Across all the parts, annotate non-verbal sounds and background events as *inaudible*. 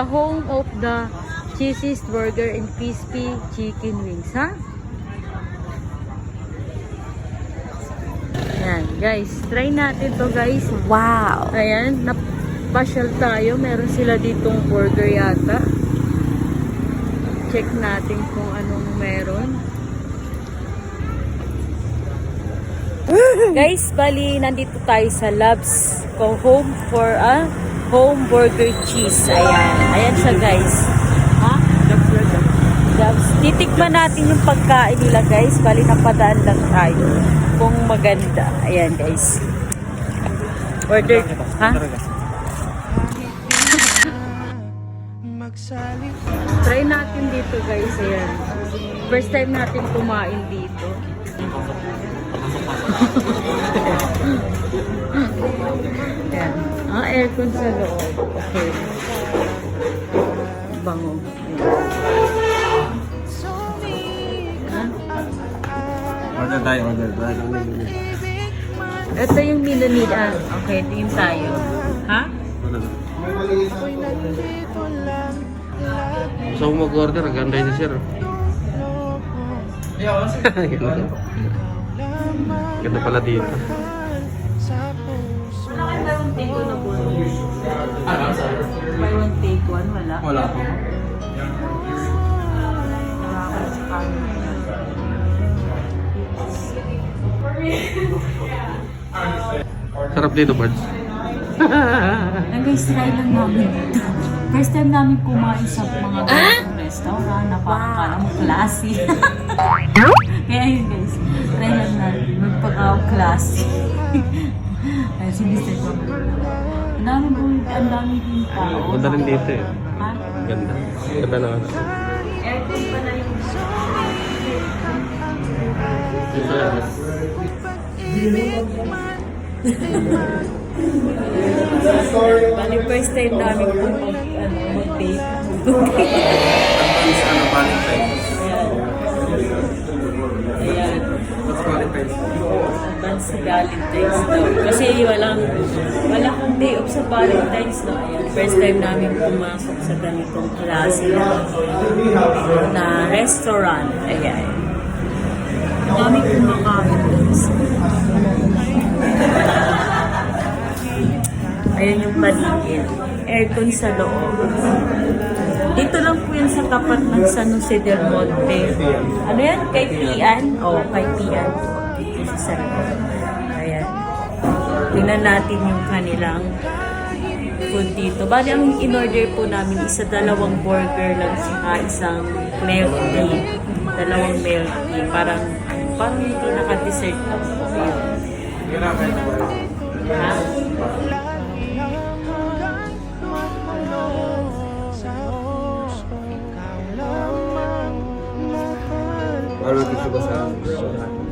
the home of the cheesiest burger and crispy chicken wings, ha? Yan, guys. Try natin to, guys. Wow. Ayan, napasyal tayo. Meron sila ditong burger yata. Check natin kung anong meron. *laughs* Guys, bali, nandito tayo sa Labs ko home for a home burger cheese. Ayan. Ayan siya, guys. Ha? Labs. Titikman natin yung pagkain nila, guys. Bali, napadaan lang tayo. Kung maganda. Ayan, guys. Order. Ha? Try natin dito, guys. Ayan. First time natin kumain dito. *laughs* Ah, aircon sa loob. Okay. Bango. Order tayo, order. Ito yung menu nila. Okay, tingin tayo. Ha? Gusto ko mag-order, ganda yun sir. Ganda. *laughs* Ganda pala dito. Take one na po. Buy one, take one. Wala. Wala po. Sarap dito, Bards. Ang guys, try lang namin dito. First time namin kumain sa mga ganitong restaurant na parang parang classy. *laughs* Kaya yun guys, try lang natin. Magpaka-classy. *laughs* Ay, si Mr. Tom. Ang dami po, ang dami din tao. Ganda rin dito eh. Ha? Ganda. Ganda na ano. Aircon pa na yung. Bali, first time namin kung mag, ano, ano, Valentine's. Ayan. What's Valentine's? Sa Valentine's daw. Kasi walang, wala kang day off sa Valentine's no. Ayan, first time namin pumasok sa ganitong klase na, na restaurant. Ayan. Ang dami kumakain. Ayan yung paligid. Aircon sa loob. Dito lang po yan sa tapat ng San Jose del Monte. Ano yan? Kay Pian? Oo, oh, kay Pian. Sa loob. Ayan. Tingnan natin yung kanilang food dito. Bali, ang in-order po namin isa dalawang burger lang saka isang milk tea. Dalawang milk tea. Parang, parang hindi naka-dessert lang po. Ha? Parang gusto ko sa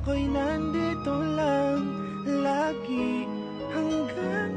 Ako'y nandito lang lagi hanggang